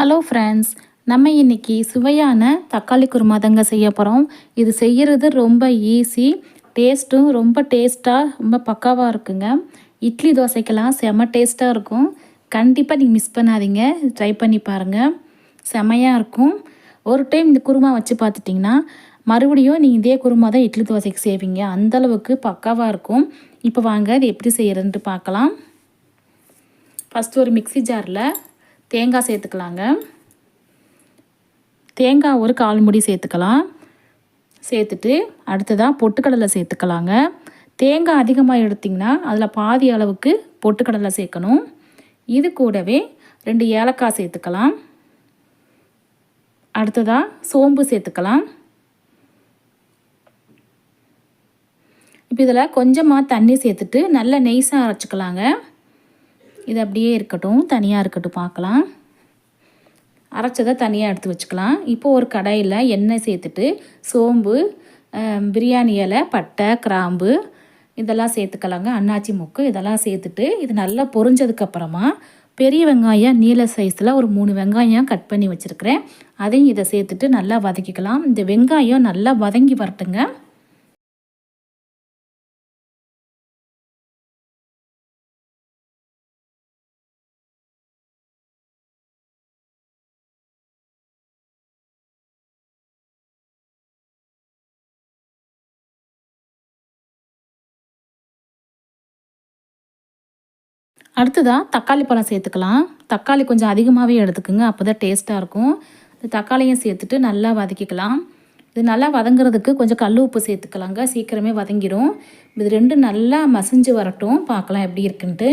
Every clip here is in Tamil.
ஹலோ ஃப்ரெண்ட்ஸ் நம்ம இன்றைக்கி சுவையான தக்காளி குருமா தாங்க செய்ய போகிறோம் இது செய்கிறது ரொம்ப ஈஸி டேஸ்ட்டும் ரொம்ப டேஸ்ட்டாக ரொம்ப பக்காவாக இருக்குங்க. இட்லி தோசைக்கெல்லாம் செம டேஸ்ட்டாக இருக்கும். கண்டிப்பாக நீங்கள் மிஸ் பண்ணாதீங்க. ட்ரை பண்ணி பாருங்கள் செமையாக இருக்கும். ஒரு டைம் இந்த குருமா வச்சு பார்த்துட்டிங்கன்னா மறுபடியும் நீங்கள் இதே குருமா தான் இட்லி தோசைக்கு செய்வீங்க. அந்தளவுக்கு பக்காவாக இருக்கும். இப்போ வாங்க இது எப்படி செய்கிறதுன்ட்டு பார்க்கலாம். ஃபஸ்ட்டு ஒரு மிக்சி ஜாரில் தேங்காய் சேர்த்துக்கலாங்க. தேங்காய் ஒரு கால் முடி சேர்த்துக்கலாம். சேர்த்துட்டு அடுத்ததாக பொட்டுக்கடலை சேர்த்துக்கலாங்க. தேங்காய் அதிகமாக எடுத்திங்கன்னா அதில் பாதி அளவுக்கு பொட்டுக்கடலை சேர்க்கணும். இது கூடவே ரெண்டு ஏலக்காய் சேர்த்துக்கலாம். அடுத்ததாக சோம்பு சேர்த்துக்கலாம். இப்போ இதில் கொஞ்சமாக தண்ணி சேர்த்துட்டு நல்ல நெய்ஸாக அரைச்சிக்கலாங்க. இது அப்படியே இருக்கட்டும் தனியாக இருக்கட்டும் பார்க்கலாம். அரைச்சதை தனியாக எடுத்து வச்சுக்கலாம். இப்போ ஒரு கடாயில் எண்ணெய் சேர்த்துட்டு சோம்பு பிரியாணி இலை பட்டை கிராம்பு இதெல்லாம் சேர்த்துக்கலாங்க. அண்ணாச்சி மொக்கு இதெல்லாம் சேர்த்துட்டு இது நல்லா பொரிஞ்சதுக்கப்புறமா பெரிய வெங்காயம் நீல சைஸில் ஒரு மூணு வெங்காயம் கட் பண்ணி வச்சுருக்கிறேன். அதையும் இதை சேர்த்துட்டு நல்லா வதக்கிக்கலாம். இந்த வெங்காயம் நல்லா வதங்கி வரட்டுங்க. அடுத்ததாக தக்காளி பழம் சேர்த்துக்கலாம். தக்காளி கொஞ்சம் அதிகமாகவே எடுத்துக்கோங்க அப்போ தான் டேஸ்ட்டாக இருக்கும். இந்த தக்காளியும் சேர்த்துட்டு நல்லா வதக்கிக்கலாம். இது நல்லா வதங்குறதுக்கு கொஞ்சம் கல் உப்பு சேர்த்துக்கலாங்க சீக்கிரமே வதங்கிடும் இது ரெண்டும் நல்லா மசிஞ்சு வரட்டும் பார்க்கலாம் எப்படி இருக்குன்ட்டு.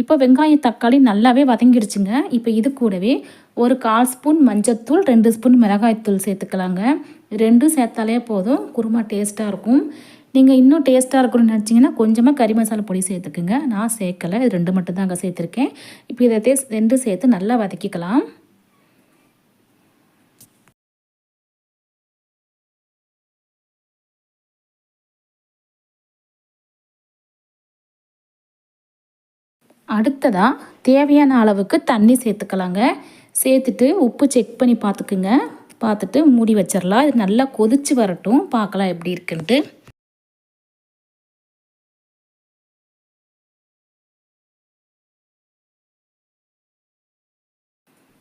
இப்போ வெங்காயம் தக்காளி நல்லாவே வதங்கிடுச்சுங்க இப்போ இது கூடவே ஒரு கால் ஸ்பூன் மஞ்சத்தூள் ரெண்டு ஸ்பூன் மிளகாய்த்தூள் சேர்த்துக்கலாங்க. ரெண்டும் சேர்த்தாலே போதும். குருமா டேஸ்ட்டாக இருக்கும். நீங்கள் இன்னும் டேஸ்ட்டாக இருக்கணும்னு நினச்சிங்கன்னா கொஞ்சமாக கறி மசாலா பொடி சேர்த்துக்குங்க. நான் சேர்க்கலை. இது ரெண்டு மட்டும் தான் அங்கே சேர்த்துருக்கேன். இப்போ இதை ரெண்டும் சேர்த்து நல்லா வதக்கிக்கலாம். அடுத்ததாக தேவையான அளவுக்கு தண்ணி சேர்த்துக்கலாங்க. சேர்த்துட்டு உப்பு செக் பண்ணி பார்த்துக்குங்க. பார்த்துட்டு மூடி வச்சிடலாம் இது நல்லா கொதித்து வரட்டும். பார்க்கலாம் எப்படி இருக்குன்ட்டு.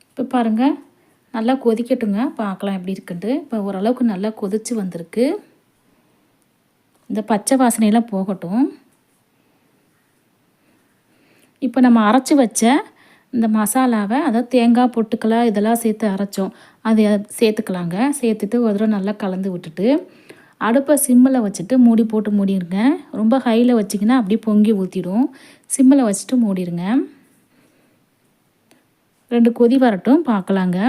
இப்போ பாருங்கள் நல்லா கொதிக்கட்டுங்க. பார்க்கலாம் எப்படி இருக்குன்ட்டு. இப்போ ஓரளவுக்கு நல்லா கொதித்து வந்திருக்கு. இந்த பச்சை வாசனையெல்லாம் போகட்டும். இப்போ நம்ம அரைச்சி வச்ச இந்த மசாலாவை அதாவது தேங்காய் பொட்டுக்கலா இதெல்லாம் சேர்த்து அரைச்சோம். அதை சேர்த்துக்கலாங்க. சேர்த்துட்டு ஒரு தடவை நல்லா கலந்து விட்டுட்டு அடுப்பை சிம்மில் வச்சுட்டு மூடி போட்டு மூடிடுங்க ரொம்ப ஹையில் வச்சிங்கன்னா அப்படியே பொங்கி ஊற்றிடும் சிம்மில் வச்சுட்டு மூடிடுங்க ரெண்டு கொதி வரட்டும் பார்க்கலாங்க.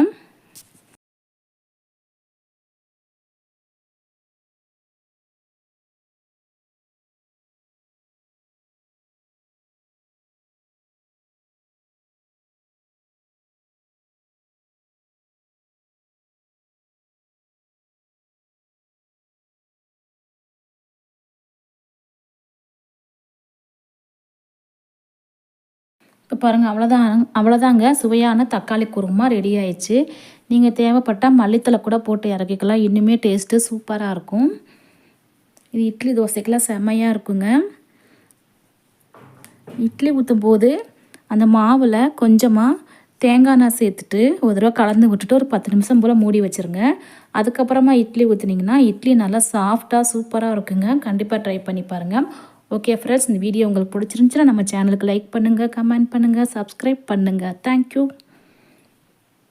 இப்போ பாருங்கள் அவ்வளோதான் அவ்வளோதாங்க சுவையான தக்காளி குருமா ரெடி ஆயிடுச்சு. நீங்கள் தேவைப்பட்டால் மல்லித்தலை கூட போட்டு இறக்கிக்கலாம். இன்னுமே டேஸ்ட்டு சூப்பராக இருக்கும். இது இட்லி தோசைக்கெல்லாம் செம்மையாக இருக்குங்க. இட்லி ஊற்றும் போது அந்த மாவில் கொஞ்சமாக தேங்காய் எண்ணெய் சேர்த்துட்டு ஒரு தடவை கலந்து விட்டுட்டு ஒரு பத்து நிமிஷம் போல் மூடி வச்சுருங்க. அதுக்கப்புறமா இட்லி ஊற்றுனீங்கன்னா இட்லி நல்லா சாஃப்டாக சூப்பராக இருக்குங்க. கண்டிப்பாக ட்ரை பண்ணி பாருங்கள் ஓகே ஃப்ரெண்ட்ஸ் இந்த வீடியோ உங்களுக்கு பிடிச்சிருந்துச்சுன்னா நம்ம சேனலுக்கு லைக் பண்ணுங்கள் கமெண்ட் பண்ணுங்கள் சப்ஸ்கிரைப் பண்ணுங்கள் தேங்க்யூ